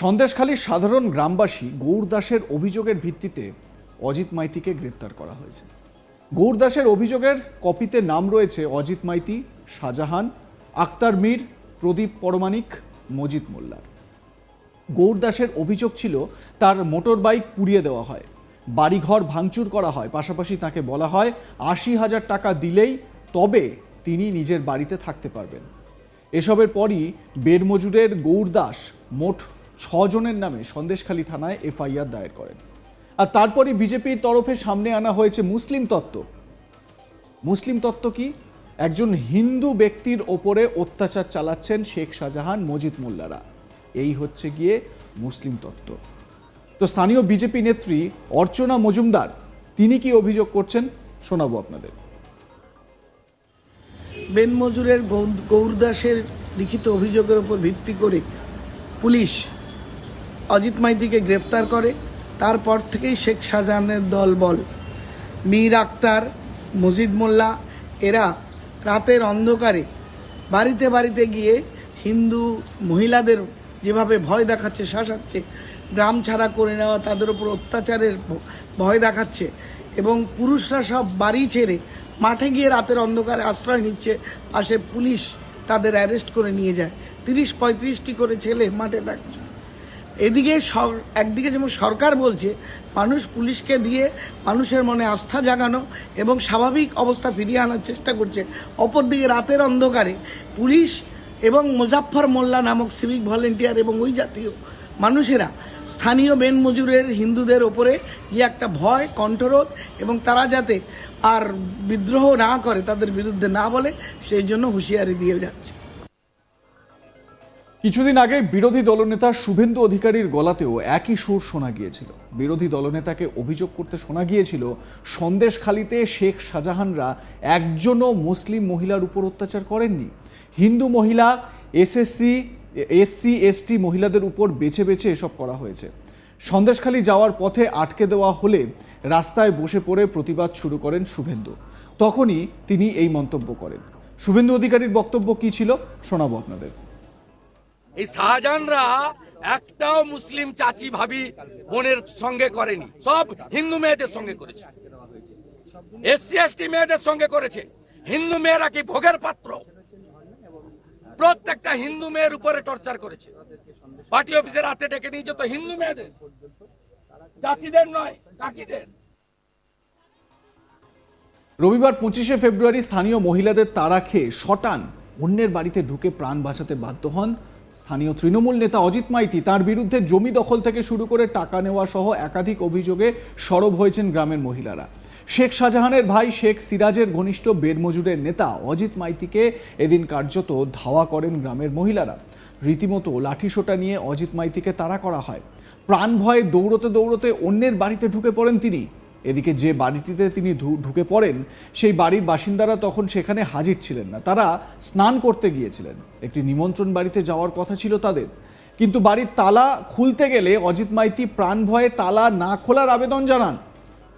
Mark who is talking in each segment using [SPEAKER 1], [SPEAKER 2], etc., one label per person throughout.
[SPEAKER 1] সন্দেশখালীর সাধারণ গ্রামবাসী গৌরদাসের অভিযোগের ভিত্তিতে অজিত মাইতিকে গ্রেপ্তার করা হয়েছে। গৌরদাসের অভিযোগের কপিতে নাম রয়েছে অজিত মাইতি, শাহজাহান, আক্তার মীর, প্রদীপ পরমাণিক, মজিদ মোল্লার। গৌরদাসের অভিযোগ ছিল, তার মোটর বাইক পুড়িয়ে দেওয়া হয়, বাড়িঘর ভাঙচুর করা হয়, পাশাপাশি তাকে বলা হয়, আশি হাজার টাকা দিলেই তবে তিনি নিজের বাড়িতে থাকতে পারবেন। এসবের পরই বেরমজুরের গৌরদাস মোট ছজনের নামে সন্দেশখালী থানায় এফআইআর দায়ের করেন। আর তারপরই বিজেপির তরফে সামনে আনা হয়েছে মুসলিম তত্ত্ব। মুসলিম তত্ত্ব কি? একজন হিন্দু ব্যক্তির ওপরে অত্যাচার চালাচ্ছেন শেখ শাহজাহান, মজিদ মোল্লারা। এই হচ্ছে গিয়ে মুসলিম তত্ত্ব। তো স্থানীয় বিজেপি নেত্রী অর্চনা মজুমদার, তিনি কি অভিযোগ করছেন? শোনাবো আপনাদের।
[SPEAKER 2] বেনমজুরের গৌরদাসের লিখিত অভিযোগের উপর ভিত্তি করে পুলিশ অজিত মাইতিকে গ্রেপ্তার করে। তারপর থেকেই শেখ শাহজাহানের দল বল। মীর আক্তার, মজিদ মোল্লা, এরা রাতের অন্ধকারে বাড়িতে বাড়িতে গিয়ে হিন্দু মহিলাদের যেভাবে ভয় দেখাচ্ছে, শাসাচ্ছে, গ্রাম ছাড়া করে নেওয়া তাদের উপর অত্যাচারের ভয় দেখাচ্ছে এবং পুরুষরা সব বাড়ি ছেড়ে মাঠে গিয়ে রাতের অন্ধকারে আশ্রয় নিচ্ছে, পাশে পুলিশ তাদের অ্যারেস্ট করে নিয়ে যায়। তিরিশ পঁয়ত্রিশটি করে ছেলে মাঠে থাকছে। এদিকে একদিকে যেমন সরকার বলছে, মানুষ পুলিশকে দিয়ে মানুষের মনে আস্থা জাগানো এবং স্বাভাবিক অবস্থা ফিরিয়ে আনার চেষ্টা করছে। অপরদিকে রাতের অন্ধকারে পুলিশ এবং মুজাফফর মোল্লা নামক সিভিক ভলেন্টিয়ার এবং ওই জাতীয় মানুষেরা স্থানীয় বেন মজুরের হিন্দুদের ওপরে গিয়ে একটা ভয়, কণ্ঠরোধ এবং তারা যাতে আর বিদ্রোহ না করে, তাদের বিরুদ্ধে না বলে, সেই জন্য হুঁশিয়ারি দিয়ে যাচ্ছে।
[SPEAKER 1] কিছুদিন আগে বিরোধী দলনেতা শুভেন্দু অধিকারীর গলাতেও একই সুর শোনা গিয়েছিল। বিরোধী দলনেতাকে অভিযোগ করতে শোনা গিয়েছিল সন্দেশখালিতে শেখ শাহজাহানরা একজনও মুসলিম মহিলার উপর অত্যাচার করেননি। হিন্দু মহিলা, এসএসসি, এসসি, এসটি মহিলাদের উপর বেছে বেছে এসব করা হয়েছে। সন্দেশখালি যাওয়ার পথে আটকে দেওয়া হলে রাস্তায় বসে পড়ে প্রতিবাদ শুরু করেন শুভেন্দু। তখনই তিনি এই মন্তব্য করেন। শুভেন্দু অধিকারীর বক্তব্য কি ছিল? শোনাবো আপনাদের।
[SPEAKER 3] এই শাহজাহানরা একটাও মুসলিম চাচি ভাবি বোনের সঙ্গে করেনি। সব হিন্দু মেয়েদের সঙ্গে করেছে। এসসি, এসটি মেয়েদের সঙ্গে করেছে। হিন্দু মেয়েরা কি ভোগের পাত্র? প্রত্যেকটা হিন্দু মেয়ের উপরে টর্চার করেছে। পার্টি অফিসের হাতে ডেকে নিয়ে যেত হিন্দু মেয়েদের। চাচিদের নয়, কাকিদের।
[SPEAKER 1] রবিবার পঁচিশে ফেব্রুয়ারি স্থানীয় মহিলাদের তাড়া খেয়ে শটান অন্যের বাড়িতে ঢুকে প্রাণ বাঁচাতে বাধ্য হন স্থানীয় তৃণমূল নেতা অজিত মাইতি তার বিরুদ্ধে জমি দখল থেকে শুরু করে টাকা নেওয়া সহ একাধিক অভিযোগে সরব হয়েছেন গ্রামের মহিলারা। শেখ শাহজাহানের ভাই শেখ সিরাজের ঘনিষ্ঠ বেরমজুরের নেতা অজিত মাইতিকে এদিন কার্যত ধাওয়া করেন গ্রামের মহিলারা। রীতিমতো লাঠিসোটা নিয়ে অজিত মাইতিকে তাড়া করা হয়। প্রাণ ভয়ে দৌড়তে দৌড়তে অন্যের বাড়িতে ঢুকে পড়েন তিনি। এদিকে যে বাড়িটিতে তিনি ঢুকে পড়েন, সেই বাড়ির বাসিন্দারা তখন সেখানে হাজির ছিলেন না। তারা স্নান করতে গিয়েছিলেন। একটি নিমন্ত্রণ বাড়িতে যাওয়ার কথা ছিল তাদের। কিন্তু বাড়ির তালা খুলতে গেলে অজিত মাইতি প্রাণ ভয়ে তালা না খোলার আবেদন জানান।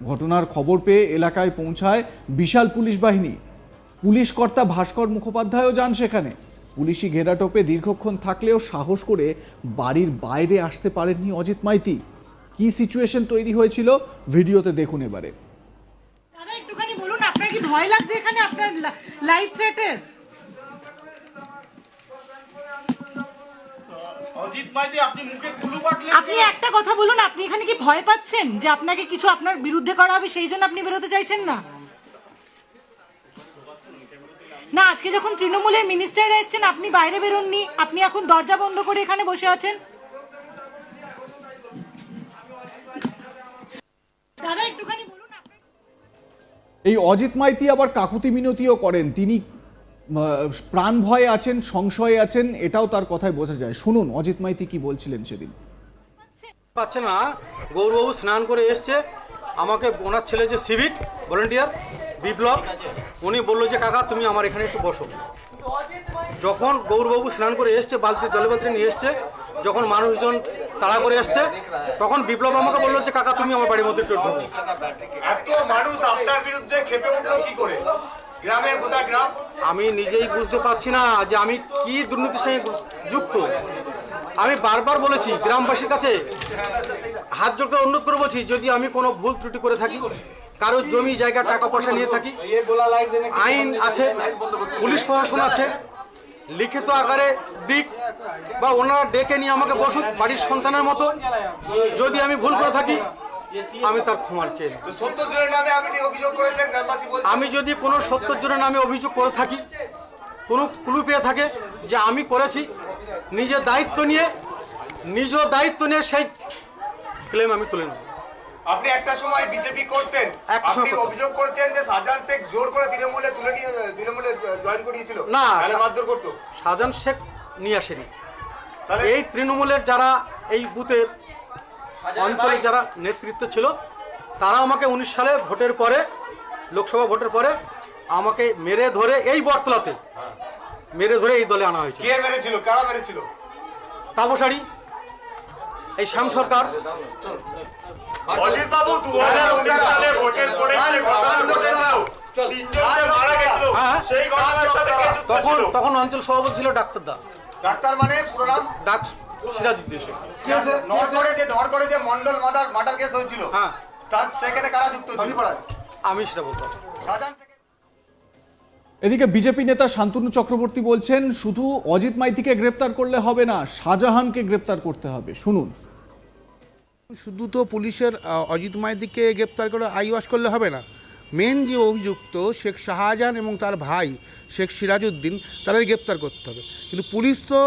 [SPEAKER 1] ঘটনার খবর পেয়ে এলাকায় পৌঁছায় বিশাল পুলিশ বাহিনী। পুলিশ কর্তা ভাস্কর মুখোপাধ্যায়ও যান সেখানে। পুলিশি ঘেরাটোপে দীর্ঘক্ষণ থাকলেও সাহস করে বাড়ির বাইরে আসতে পারেননি অজিত মাইতি। কি সিচুয়েশন তৈরি হয়েছিল ভিডিওতে দেখুন এবারে।
[SPEAKER 4] দাদা একটুখানি বলুন আপনার কি ভয় লাগছে এখানে আপনার লাইফ থ্রেটের
[SPEAKER 5] আপনি
[SPEAKER 4] একটা কথা বলুন আপনি এখানে কি ভয় পাচ্ছেন যে আপনাকে কিছু আপনার বিরুদ্ধে করা হবে সেই জন্য আপনি বেরোতে চাইছেন না? না আজকে যখন তৃণমূলের মিনিস্টাররা এসছেন আপনি বাইরে বেরোননি আপনি এখন দরজা বন্ধ করে এখানে বসে আছেন।
[SPEAKER 1] এই অজিত মাইতি আবার কাকুতি মিনতিও করেন। তিনি প্রাণ ভয়ে আছেন, সংশয়ে আছেন, এটাও তার কথায় বোঝা যায়। শুনুন, অজিত মাইতি কি বলছিলেন সেদিন।
[SPEAKER 6] পাচ্ছে না। গৌরবাবু স্নান করে এসছে। আমাকে ওনার ছেলে যে সিভিক ভলেন্টিয়ার বিপ্লব, উনি বলল যে, কাকা, তুমি আমার এখানে একটু বসো। যখন গৌরবাবু স্নান করে এসছে, বালতি জলে বালতি নিয়ে এসছে, যখন মানুষজন তাড়া করে এসছে। তখন বিপ্লব আমাকে বলল যে কাকা তুমি আমার বাড়ির মধ্যে একটু ঢুকো।
[SPEAKER 5] এত মানুষ আপনার বিরুদ্ধে খেপে উঠল কি করে? গ্রামে গোটা গ্রাম।
[SPEAKER 6] আমি নিজেই বুঝতে পারছি না যে আমি কি দুর্নীতির সঙ্গে যুক্ত। আমি বারবার বলেছি গ্রামবাসীর কাছে হাত জোর করে অনুরোধ করে বলছি যদি আমি কোনো ভুল ত্রুটি করে থাকি কারও জমি জায়গা টাকা পয়সা নিয়ে থাকি আইন আছে পুলিশ প্রশাসন আছে লিখিত আকারে দিক বা ওনারা ডেকে নিয়ে আমাকে বসুক বাড়ির সন্তানের মতো যদি আমি ভুল করে থাকি আমি তার ক্ষমা চাই
[SPEAKER 5] তো সত্তর জনের নামে আপনি অভিযোগ করেছেন গ্রামবাসী বলছেন।
[SPEAKER 6] আমি যদি কোনো সত্তর জনের নামে অভিযোগ করে থাকি কোনো ক্লু পেয়ে থাকে যে আমি করেছি নিজের দায়িত্ব নিয়ে নিজ দায়িত্ব নিয়ে সেই ক্লেম আমি তুলে নেব।
[SPEAKER 5] আপনি একটা সময় বিজেপি করতেন। আপনি অভিযোগ করেছেন যে শাহজাহান শেখ জোর করে তৃণমূলে তুলে নিয়ে তৃণমূলে জয়েন করিয়েছিল।
[SPEAKER 6] না।
[SPEAKER 5] মারধর করতো।
[SPEAKER 6] শাহজাহান শেখ নিয়ে আসেনি।
[SPEAKER 5] তাহলে
[SPEAKER 6] এই তৃণমূলের যারা এই বুথের অঞ্চলে যারা নেতৃত্ব ছিল তারা আমাকে উনিশ সালে ভোটের পরে লোকসভা ভোটের পরে আমাকে মেরে ধরে এই বটতলাতে মেরে ধরে এই দলে আনা হয়েছে।
[SPEAKER 5] কে মেরেছিল? কারা মেরেছিল?
[SPEAKER 6] তাপসারি। এই শ্যাম সরকার।
[SPEAKER 5] বাবু দু হাজার উনিশ সালে ভোটের পরে
[SPEAKER 6] হ্যাঁ। তখন তখন অঞ্চল সভাপতি ছিল ডাক্তার দা।
[SPEAKER 5] ডাক্তার মানে পুরো নাম?
[SPEAKER 6] ডাক সিরাজউদ্দিন
[SPEAKER 5] নরগড়ে যে নরগড়ে যে মন্ডল মার্ডার মার্ডার কেস হয়েছিল
[SPEAKER 6] হ্যাঁ।
[SPEAKER 5] তার সেখানে কারা যুক্ত ছিল?
[SPEAKER 6] আমি সেটা বলতাম
[SPEAKER 1] এদিকে বিজেপি নেতা শান্তনু চক্রবর্তী বলছেন শুধু অজিত মাইতিকে গ্রেপ্তার করলে হবে না শাহজাহানকে গ্রেপ্তার করতে হবে। শুনুন।
[SPEAKER 7] শুধু তো পুলিশের অজিত মাইতিকে গ্রেপ্তার করে আইওয়াস করলে হবে না। মেন যে অভিযুক্ত শেখ শাহজাহান এবং তার ভাই শেখ সিরাজউদ্দিন, তাদের গ্রেপ্তার করতে হবে। কিন্তু পুলিশ তো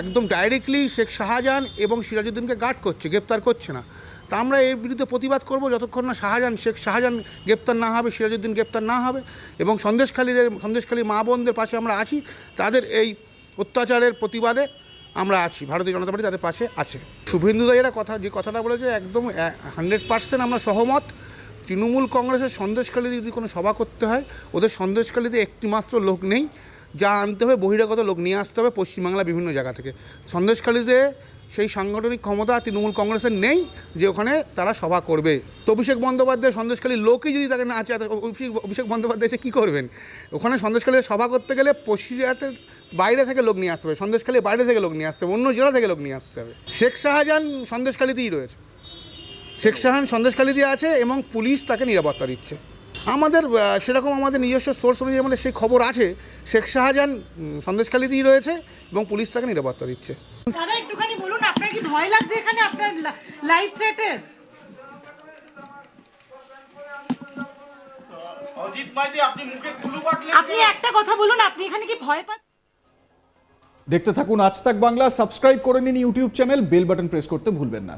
[SPEAKER 7] একদম ডাইরেক্টলি শেখ শাহজাহান এবং সিরাজউদ্দিনকে গার্ড করছে, গ্রেপ্তার করছে না। তা আমরা এর বিরুদ্ধে প্রতিবাদ করব যতক্ষণ না শাহজাহান, শেখ শাহজাহান গ্রেপ্তার না হবে, সিরাজউদ্দিন গ্রেপ্তার না হবে এবং সন্দেশখালীদের, সন্দেশখালী মা বোনদের পাশে আমরা আছি। তাদের এই অত্যাচারের প্রতিবাদে আমরা আছি, ভারতীয় জনতা পার্টি তাদের পাশে আছে। শুভেন্দু দাইয়েরা কথা, যে কথাটা বলেছে, একদম হান্ড্রেড পার্সেন্ট আমরা সহমত। তৃণমূল কংগ্রেসের সন্দেশকালী যদি কোনো সভা করতে হয়, ওদের সন্দেশকালীতে একটিমাত্র লোক নেই, যা আনতে হবে, বহিরাগত লোক নিয়ে আসতে হবে পশ্চিমবাংলা বিভিন্ন জায়গা থেকে। সন্দেশখালীতে সেই সাংগঠনিক ক্ষমতা তৃণমূল কংগ্রেসের নেই যে ওখানে তারা সভা করবে। তো অভিষেক বন্দ্যোপাধ্যায় সন্দেশখালীর লোকই যদি তাকে না আছে অভিষেক অভিষেক বন্দ্যোপাধ্যায় এসে কী করবেন? ওখানে সন্দেশখালীতে সভা করতে গেলে পশ্চিমঘাটের বাইরে থেকে লোক নিয়ে আসতে হবে, সন্দেশখালীর বাইরে থেকে লোক নিয়ে আসতে হবে, অন্য জেলা থেকে লোক নিয়ে আসতে হবে। শেখ শাহজাহান সন্দেশখালীতেই রয়েছে। শেখ শাহান সন্দেশখালীতে আছে এবং পুলিশ তাকে নিরাপত্তা দিচ্ছে। আমাদের সেরকম আমাদের নিজস্ব সোর্স অনুযায়ী আমাদের সেই খবর আছে। শেখ শাহজাহান সন্দেশখালীতেই রয়েছে এবং পুলিশ তাকে নিরাপত্তা দিচ্ছে।
[SPEAKER 4] দাদা একটুখানি বলুন আপনার কি ভয় লাগছে এখানে আপনার লাইফ থ্রেটের আপনি একটা কথা বলুন আপনি এখানে কি ভয় পাচ্ছেন
[SPEAKER 1] দেখতে থাকুন আজ তাক বাংলা সাবস্ক্রাইব করে নিন YouTube channel bell button press করতে ভুলবেন না।